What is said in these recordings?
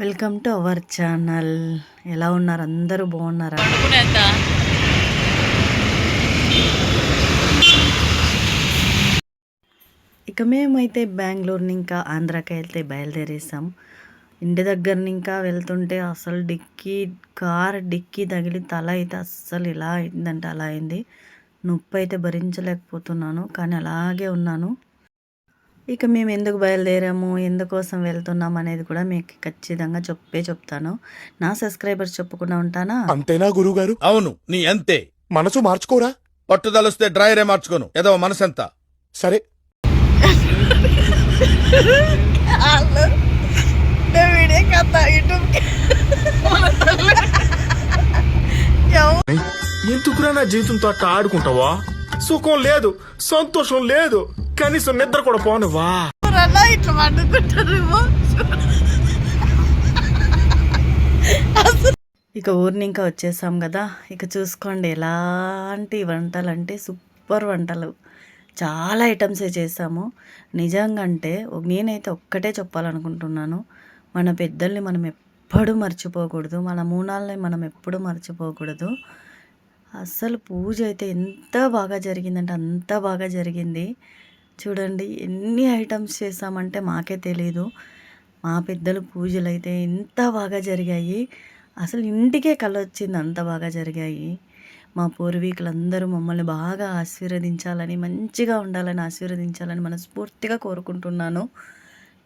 Welcome to our channel ఎలా ఉన్నారు? అందరూ బాగున్నారా? ఇక మేమైతే బెంగళూరుని ఇంకా ఆంధ్రాకి వెళ్తే బయలుదేరేసాం. ఇంటి దగ్గర ఇంకా వెళ్తుంటే అసలు డిక్కీ కార్ డిక్కీ తగిలి తల అయితే అస్సలు ఇలా అయిందంటే అలా అయింది. నొప్పి అయితే భరించలేకపోతున్నాను కానీ అలాగే ఉన్నాను. ఇక మేము ఎందుకు బయలుదేరాము? ఎందుకోసం వెళ్తున్నాం అనేది కూడా మీకు ఖచ్చితంగా చెప్పే చెప్తాను. నా సబ్స్క్రైబర్స్ చెప్పకుండా ఉంటానా? అంతేనా గురుగారు అవును నీ అంతే. మనసు మార్చుకోరా? పట్టుదలొస్తే డ్రైరే మార్చుకోను. ఏదో మనసెంత. సరే. ఎందుకురా నా జీవితంతో అట్ట ఆడుకుంటావా? సుఖం లేదు సంతోషం లేదు. కనీసం నిద్ర కూడా పోనివా ఇట్లా పండుకుంటారేమో ఇక ఊరిని ఇంకా వచ్చేసాం కదా. ఇక చూసుకోండి ఎలాంటి వంటలు అంటే సూపర్ వంటలు. చాలా ఐటమ్సే చేసాము. నిజంగా అంటే నేనైతే ఒక్కటే చెప్పాలనుకుంటున్నాను. మన పెద్దల్ని మనం ఎప్పుడూ మర్చిపోకూడదు. మన మూనాల్ని మనం ఎప్పుడూ మర్చిపోకూడదు. అస్సలు పూజ అయితే ఎంత బాగా జరిగిందంటే అంత బాగా జరిగింది. చూడండి ఎన్ని ఐటమ్స్ చేసామంటే మాకే తెలీదు. మా పెద్దలు పూజలు అయితే ఎంత బాగా జరిగాయి. అసలు ఇంటికే కళ వచ్చింది అంత బాగా జరిగాయి. మా పూర్వీకులందరూ మమ్మల్ని బాగా ఆశీర్వదించాలని మంచిగా ఉండాలని ఆశీర్వదించాలని మనస్ఫూర్తిగా కోరుకుంటున్నాను.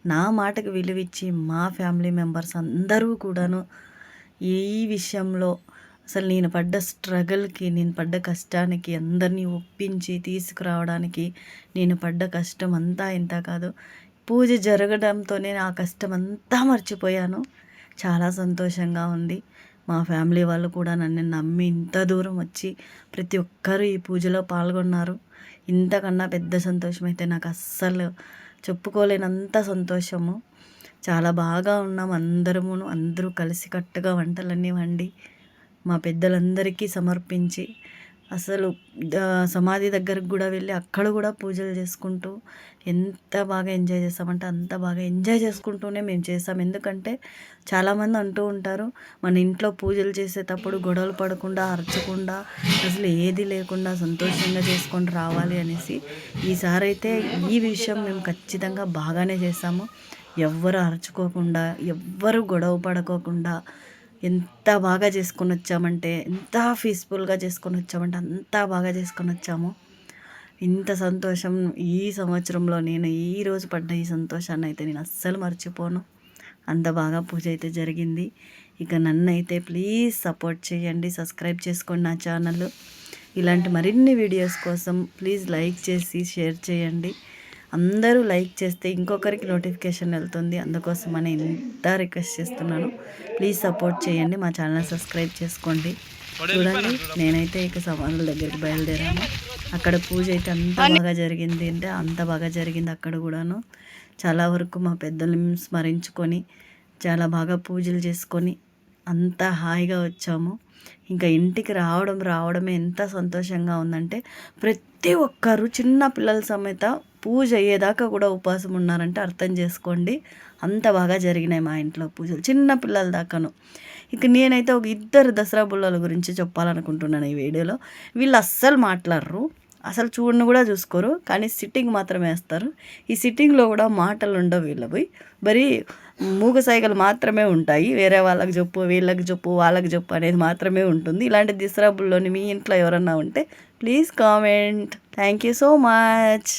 నా మాటకు విలువిచ్చి మా ఫ్యామిలీ మెంబర్స్ అందరూ కూడాను ఈ విషయంలో అసలు నేను పడ్డ స్ట్రగుల్కి నేను పడ్డ కష్టానికి అందరినీ ఒప్పించి తీసుకురావడానికి నేను పడ్డ కష్టం అంతా ఇంత కాదు. పూజ జరగడంతోనే ఆ కష్టం అంతా మర్చిపోయాను. చాలా సంతోషంగా ఉంది. మా ఫ్యామిలీ వాళ్ళు కూడా నన్ను నమ్మి ఇంత దూరం వచ్చి ప్రతి ఒక్కరూ ఈ పూజలో పాల్గొన్నారు. ఇంతకన్నా పెద్ద సంతోషం అయితే నాకు అస్సలు చెప్పుకోలేనంత సంతోషము. చాలా బాగా ఉన్నాం అందరమును అందరూ కలిసికట్టుగా వంటలన్నీ వండి మా పెద్దలందరికీ సమర్పించి అసలు సమాధి దగ్గరకు కూడా వెళ్ళి అక్కడ కూడా పూజలు చేసుకుంటూ ఎంత బాగా ఎంజాయ్ చేస్తామంటే అంత బాగా ఎంజాయ్ చేసుకుంటూనే మేము చేస్తాం. ఎందుకంటే చాలామంది అంటూ ఉంటారు మన ఇంట్లో పూజలు చేసేటప్పుడు గొడవలు పడకుండా అరచకుండా అసలు ఏది లేకుండా సంతోషంగా చేసుకొని రావాలి అనేసి ఈసారి అయితే ఈ విషయం మేము ఖచ్చితంగా బాగానే చేసాము ఎవ్వరు అరచుకోకుండా ఎవ్వరు గొడవ పడుకోకుండా ఎంత బాగా చేసుకొని వచ్చామంటే ఎంత పీస్ఫుల్గా చేసుకొని వచ్చామంటే అంత బాగా చేసుకొని వచ్చాము. ఇంత సంతోషం ఈ సంవత్సరంలో నేను ఈ రోజు పడ్డ ఈ సంతోషాన్ని అయితే నేను అస్సలు మర్చిపోను. అంత బాగా పూజ అయితే జరిగింది. ఇక నన్ను అయితే ప్లీజ్ సపోర్ట్ చేయండి సబ్స్క్రైబ్ చేసుకోండి నా ఛానల్ ఇలాంటి మరిన్ని వీడియోస్ కోసం ప్లీజ్ లైక్ చేసి షేర్ చేయండి. అందరూ లైక్ చేస్తే ఇంకొకరికి నోటిఫికేషన్ వెళ్తుంది. అందుకోసమని ఇంత రిక్వెస్ట్ చేస్తున్నాను. ప్లీజ్ సపోర్ట్ చేయండి. మా ఛానల్ సబ్స్క్రైబ్ చేసుకోండి. చూడండి నేనైతే ఇక సవాళ్ళ దగ్గరికి బయలుదేరాను. అక్కడ పూజ అయితే అంత బాగా జరిగింది అంటే అంత బాగా జరిగింది అక్కడ కూడాను. చాలా వరకు మా పెద్దలను స్మరించుకొని చాలా బాగా పూజలు చేసుకొని అంత హాయిగా వచ్చాము. ఇంకా ఇంటికి రావడం రావడమే ఎంత సంతోషంగా ఉందంటే ప్రతి ఒక్కరు చిన్న పిల్లల సమేత పూజ అయ్యేదాకా కూడా ఉపవాసం ఉన్నారంటే అర్థం చేసుకోండి. అంత బాగా జరిగినాయి మా ఇంట్లో పూజలు. చిన్న పిల్లల దాకాను. ఇక నేనైతే ఒక ఇద్దరు దసరా బుల్లల గురించి చెప్పాలనుకుంటున్నాను ఈ వీడియోలో. వీళ్ళు అస్సలు మాట్లాడరు. అసలు చూడను కూడా చూసుకోరు. కానీ సిట్టింగ్ మాత్రమే వేస్తారు. ఈ సిట్టింగ్లో కూడా మాటలు ఉండవు వీళ్ళవి. మరి మూగ సైగలు మాత్రమే ఉంటాయి. వేరే వాళ్ళకి చెప్పు వీళ్ళకి చెప్పు వాళ్ళకి చెప్పు అనేది మాత్రమే ఉంటుంది. ఇలాంటి దిసరాబుల్లోని మీ ఇంట్లో ఎవరన్నా ఉంటే please comment. Thank you so much.